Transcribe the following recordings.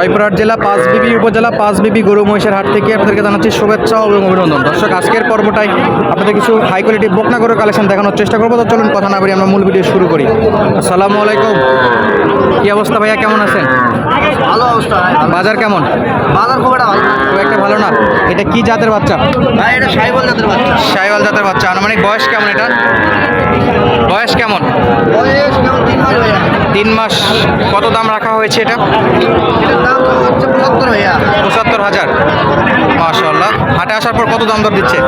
জয়পুরহাট জেলা, পাঁচ বিবি উপজেলা, পাঁচ পাঁচবিবি গরু মহিষের হাট থেকে আপনাদেরকে জানাচ্ছি শুভেচ্ছা এবং অভিনন্দন। দর্শক, আজকের পর্বটাই আপনাদের কিছু হাই কোয়ালিটি বকনা করে কালেকশন দেখানোর চেষ্টা করব। তো চলুন, কথা না বলি আমরা মূল ভিডিও শুরু করি। আসসালামু আলাইকুম। কি অবস্থা ভাইয়া? কেমন আছেন? ভালো অবস্থা বাজার কেমন? বাজার খুব একটা ভালো খুব একটা ভালো না? এটা কি জাতের বাচ্চা? ভাই এটা সাইবল জাতের বাচ্চা। সাইওয়াল জাতের বাচ্চা। আনুমানিক বয়স কেমন এটা? বয়স কেমন? বয়স কেমন তিন মাস তিন মাস। কত দাম রাখা হয়েছে এটা? দাম পঁচাত্তর ভাইয়া। পঁচাত্তর হাজার। মাশাল্লাহ হাটে আসার পর কত দাম দর দিচ্ছে?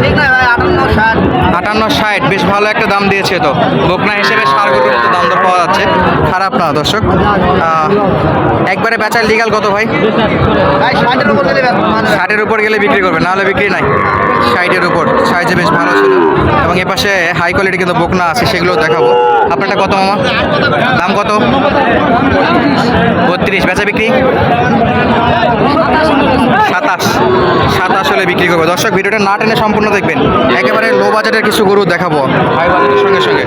ঠিক না ভাই আটান্ন ষাট। আটান্ন ষাট, বেশ ভালো একটা দাম দিয়েছে তো। বকনা হিসেবে সার গরুর দাম দর পাওয়া যাচ্ছে। খারাপ না, দর্শক। একবারে বেচার লিগাল কত ভাই? ষাটের উপর গেলে বিক্রি করবে নাহলে বিক্রি নাই। ষাটের উপর, সাইজে বেশ ভালো ছিল। এবং এপাশে হাই কোয়ালিটি কিন্তু বকনা আছে সেগুলো দেখাবো। আপনারটা কত মামা? দাম কত? বত্রিশ, বেচা বিক্রি? হলে বিক্রি করব। দর্শক ভিডিওটা না টেনে সম্পূর্ণ দেখবেন। একেবারে লো বাজেটের কিছু গরু দেখাবো হাই বাজেটের সঙ্গে সঙ্গে।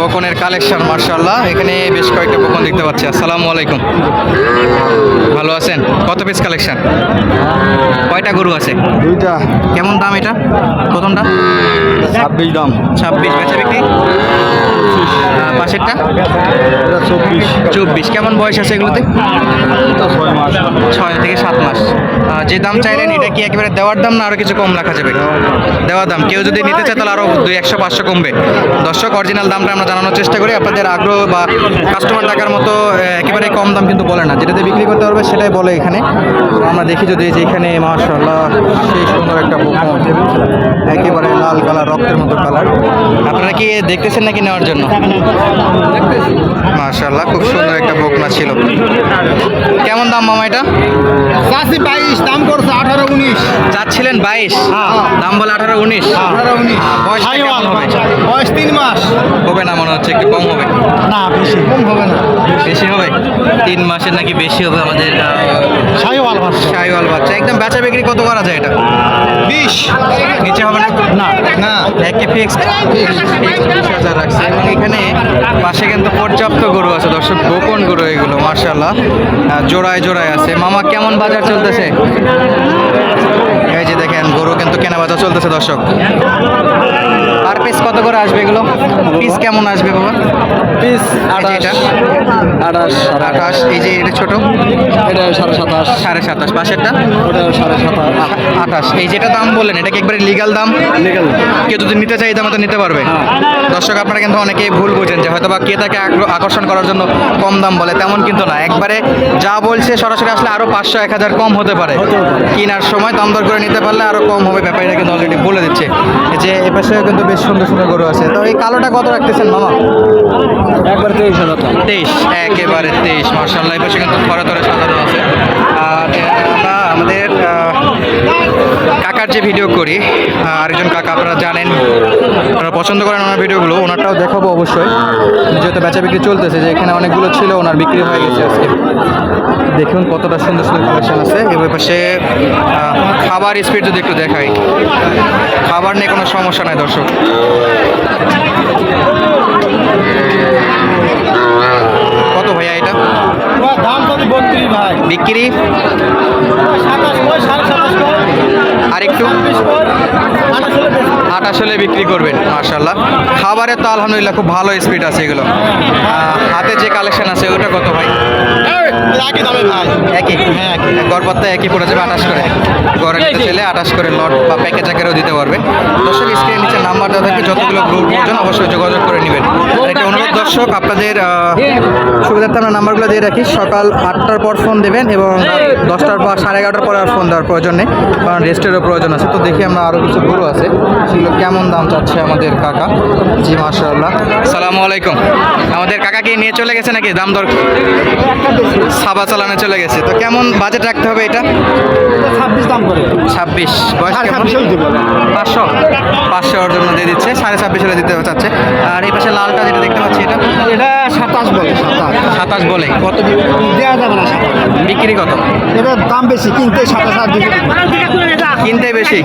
বকনের কালেকশন মার্শাল্লাহ এখানে বেশ কয়েকটা বকন দেখতে পাচ্ছি। আসসালামু আলাইকুম। ভালো আছেন? কত পিস কালেকশন কয়টা গরু আছে? দুইটা। কেমন দাম এটা? প্রথমটা? ছাব্বিশ দাম। ছাব্বিশ বেচা বিক্রি? পাশেরটা? চব্বিশ। চব্বিশ কেমন বয়স আছে এগুলোতে? ছয় থেকে সাত মাস। যে দাম চাইলেন, এটা কি একেবারে দেওয়ার দাম না আরও কিছু কম রাখা যাবে? দেওয়ার দাম। কেউ যদি নিতে চায়, তাহলে আরও দুই একশো, পাঁচশো কমবে। দর্শক অরিজিনাল দামটা আমরা জানানোর চেষ্টা করি। আপনাদের আগ্রহ বা কাস্টমার টাকার মতো একেবারে কম দাম কিন্তু বলে না। যেটাতে বিক্রি করতে পারবে, সেটাই বলে এখানে। আমরা দেখি যদি যে এখানে মাশাল্লাহ সেই সুন্দর একটা একেবারে লাল কালার, রক্তের মতো কালার। আপনারা কি দেখতেছেন নাকি নেওয়ার জন্য? মাশাল্লাহ খুব সুন্দর একটা বকনা ছিল। কেমন দাম মামা এটা? চাষি বাইশ দাম করছে আঠারো উনিশ। চাচ্ছিলেন বাইশ? দাম বলে আঠারো উনিশ? আঠারো উনিশ। বয়স কেমন হবে? বয়স তিন মাস। হবে না মনে হচ্ছে একটু কম হবে। না বেশি। কম হবে না। বেশি হবে? তিন মাসের নাকি বেশি হবে আমাদের সাইওয়াল বাচ্চা। শাহিওয়াল বাচ্চা। একদম বেচা বিক্রি কত করা যায় এটা? বিশ। না ফিক্সড ফিক্স হাজার রাখছে। এবং এখানে পাশে কিন্তু পর্যাপ্ত গরু আছে, দর্শক, গোপন গরু এগুলো মার্শাল্লাহ জোড়ায় জোড়ায় আছে। মামা, কেমন বাজার চলতেছে? এই যে দেখেন, গরু কিন্তু কেনা বাজার চলতেছে, দর্শক। পার পিস কত করে আসবে এগুলো? পিস কেমন আসবে বাবা? পিস আঠাশ। আঠাশ। এই যে এটা ছোট? এটা সাড়ে সাতাশ। সাড়ে সাতাশ। পাশেরটা? ওটা সাড়ে সাতাশ। আঠাশ। এই যেটা দাম বললেন এটা কি একবারে লিগাল দাম? লিগাল কেউ যদি নিতে চাই দামে তো নিতে পারবে। দর্শক আপনারা কিন্তু অনেকেই ভুল বোঝেন যে হয়তো বা ক্রেতাকে আগ্রহ- আকর্ষণ করার জন্য কম দাম বলে তেমন কিন্তু না। একবারে যা বলছে সরাসরি আসলে আরও পাঁচশো এক হাজার কম হতে পারে। কেনার সময় দাম দর করে নিতে পারলে আরও কম হবে ব্যাপারীরা কিন্তু অলরেডি বলে দিচ্ছে। যে এ পাশে কিন্তু বেশ সুন্দর সুন্দর গরু আছে। তো এই কালোটা কত রাখতেছেন মামা? একবার তেইশ হাজার তেইশ একেবারে তেইশ। মার্শাল্লাহ এই পাশে কিন্তু থরে সাজানো আছে। আর আমরা আমাদের কাকার যে ভিডিও করি আরেকজন কাকা আপনারা জানেন, আপনারা পছন্দ করেন ওনার ভিডিওগুলো ওনারটাও দেখাবো অবশ্যই। যেহেতু বেচা বিক্রি চলতেছে, যে এখানে অনেকগুলো ছিল, ওনার বিক্রি হয়ে গেছে আজকে। দেখুন কতটা সুন্দর সুন্দর কালেকশন আছে। এবার পাশে খাবার স্পিড যদি একটু দেখাই, খাবার নিয়ে কোনো সমস্যা নাই দর্শক। কত ভাইয়া এটা? বিক্রি? আর একটু? আঠাশ হলে বিক্রি করবেন মার্শাল্লাহ খাবারের তো আলহামদুলিল্লাহ খুব ভালো স্পিড আছে এগুলো। হাতে যে কালেকশন আছে ওটা কত ভাই? একই একই? হ্যাঁ আটাশ করে। গড়ে আটাশ করে লট বা প্যাকেজ আকারেও দিতে পারবে। দর্শক স্ক্রিনের নিচে দেওয়া থাকে যতগুলো গ্রুপ প্রয়োজন অবশ্যই যোগাযোগ করে নেবেন। একটা অনুরোধ দর্শক আপনাদের সুবিধার্থে আমরা নাম্বারগুলো দিয়ে রাখি। সকাল আটটার পর ফোন দেবেন এবং দশটার বা সাড়ে এগারোটার পরে আর ফোন দেওয়ার প্রয়োজন নেই কারণ রেস্টেরও প্রয়োজন আছে। তো দেখি আমরা আরও কিছু গরু আছে। সেগুলো কেমন দাম চাচ্ছে আমাদের কাকা? জি মাশাআল্লাহ। সালামু আলাইকুম। আমাদের কাকাকে নিয়ে চলে গেছে নাকি? দাম দর সাবা চালানে চলে গেছে। তো কেমন বাজেট রাখতে হবে এটা? ছাব্বিশ দাম করে। ছাব্বিশ। বয়স কেমন। পাঁচশো? পাঁচশোর জন্য দিয়ে দিচ্ছে সাড়ে ছাব্বিশ হলে দিতে চাচ্ছে। আর এই পাশে লালটা যেটা দেখতে পাচ্ছি এটা? এটা সাতাশ বলে সাতাশ। সাতাশ বলে। কত দেওয়া যাবে না বিক্রি কত? এটা দাম বেশি কিনতে সাতাশ আট কিনতে বেশি?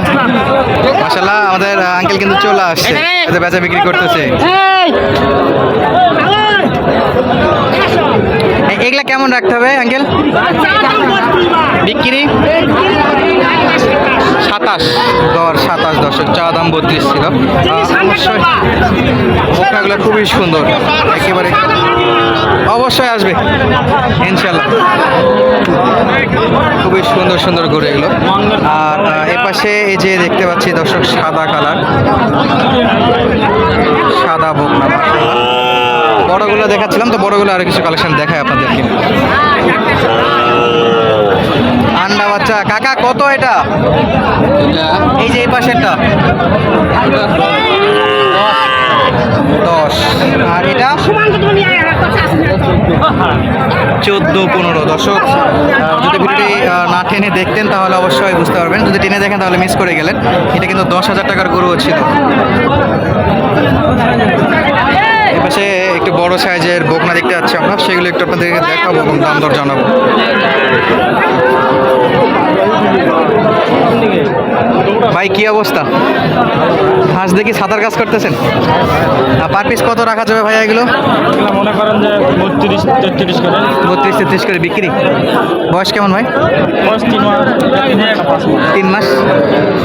মাসাল্লাহ আমাদের আঙ্কেল কিন্তু চলে আসছে। বেচা বিক্রি করতেছে। এগুলা কেমন রাখতে হবে, আঙ্কেল? বিক্রি? সাতাশ। দর সাতাশ দশক, চা দাম বত্রিশ ছিল। অবশ্যই। বোকনাগুলো খুবই সুন্দর, একেবারে। অবশ্যই আসবে ইনশাল্লাহ খুবই সুন্দর সুন্দর গরু এগুলো আর এ পাশে এই যে দেখতে পাচ্ছি দর্শক, সাদা কালার। সাদা মাশাআল্লাহ। বড়গুলো দেখাচ্ছিলাম তো বড়গুলো আরও কিছু কালেকশন দেখায় আপনাদেরকে। আন্ডা বাচ্চা, কাকা কত এটা? এই যে এই পাশেরটা। দশ। আর এটা? চোদ্দ, পনেরো। দশক যদি ভিডিওটি না টেনে দেখতেন তাহলে অবশ্যই বুঝতে পারবেন। যদি টেনে দেখেন তাহলে মিস করে গেলেন। এটা কিন্তু দশ হাজার টাকার গরুও ছিল এপাশে সাইজের বকনা দেখতে পাচ্ছি আমরা। সেগুলো একটু আপনাদেরকে দেখাবো এবং দাম দর জানাব। ভাই কি অবস্থা? হাঁস দেখি সাঁতার কাজ করতেছেন। পার পিস কত রাখা যাবে ভাই এগুলো? মনে করেন যে বত্রিশ তেত্রিশ করে। বত্রিশ তেত্রিশ করে বিক্রি। বয়স কেমন ভাই? বয়স তিন মাস তিন মাস মাস। তিন মাস?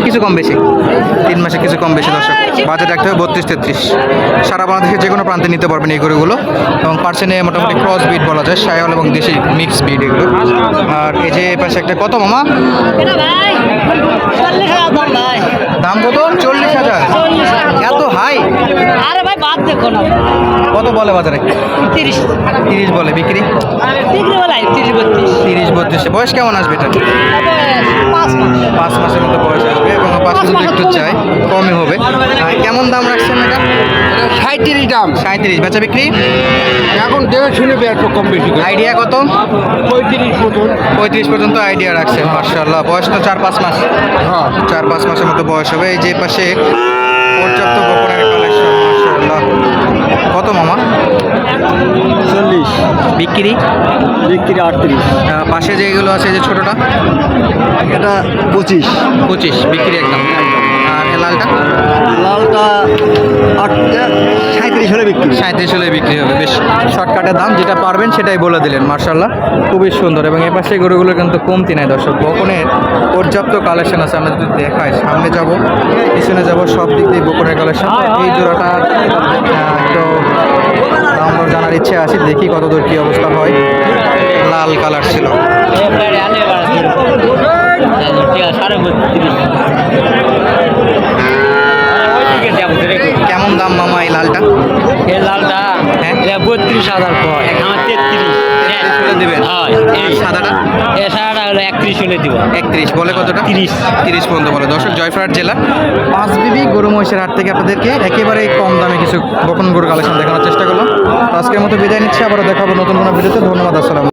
কিছু কম বেশি? তিন মাসে কিছু কম বেশি দর্শক। বাজেট রাখতে হবে বত্রিশ তেত্রিশ। সারা বাংলাদেশের যে কোনো প্রান্তে নিতে পারবেন এই গরুগুলো। এবং পার্সেন্টে মোটামুটি ক্রস বিট বলা যায় সায়াল এবং দেশি মিক্স বিট এগুলো। আর এই যে পাশে একটা কত মামা? দাম কত? চল্লিশ হাজার। এত হাই আরে ভাই বাদ দেখো না কত বলে বাজারে? তিরিশ তিরিশ বলে বিক্রি? তিরিশ বত্রিশ। তিরিশ বত্রিশে বয়স কেমন আসবে এটা? পাঁচ মাস পাঁচ মাসের মতো বয়স আসবে এবং পাঁচ মাস যদি একটু চাই কমই হবে। কেমন দাম রাখছেন এটা? সাঁত্রিশ দাম। সাঁত্রিশ বেচা বিক্রি? এখন দেখে শুনে একটু কম বেশি আইডিয়া কত? পঁয়ত্রিশ মতন। পঁয়ত্রিশ পর্যন্ত আইডিয়া রাখছেন মার্শাল্লাহ বয়স তো চার পাঁচ মাস। হ্যাঁ। চার পাঁচ মাসের মতো বয়স হবে। এই যে পাশে পর্যাপ্ত বপনের কালেকশন মার্শাল্লাহ কত মামা? চল্লিশ। বিক্রি? বিক্রি আটত্রিশ। পাশে যেগুলো আছে যে ছোটোটা? এটা পঁচিশ। পঁচিশ বিক্রি একদম। আর লালটা? লালটা সাঁত্রিশ হলে বিক্রি সাঁত্রিশ হলে বিক্রি হবে। বেশ শর্টকাটের দাম যেটা পারবেন সেটাই বলে দিলেন মার্শাল্লাহ খুবই সুন্দর এবং এ পাশে গরুগুলো কিন্তু কমতি নাই দর্শক। বকনের পর্যাপ্ত কালেকশন আছে আমরা যদি দেখাই সামনে যাব পিছনে যাব সব দিক দিয়ে বকনের কালেকশন এই একটু দাম জানার ইচ্ছে আছে দেখি কত দূর কী অবস্থা হয়। লাল কালার ছিল। ঠিক সাড়ে কেমন দাম মামা এই লালটা? এই লালটা হ্যাঁ? এটা বত্রিশ হাজার পর আমার তেত্রিশ। দেবেন? হয় আর সাদাটা? হলো একত্রিশ হলে দিব। একত্রিশ বলে কতটা? তিরিশ। তিরিশ পর্যন্ত বলে। দর্শক জয়ফ্রাট জেলা। পাঁচ বিবি গরু মহিষের হাট থেকে আপনাদেরকে একেবারে কম দামে কিছু বকন গরু কালেকশন দেখানোর চেষ্টা করলাম। তো আজকের মতো বিদায় নিচ্ছি। আবারও দেখাবো নতুন কোনো ভিডিওতে। ধন্যবাদ আসসালাম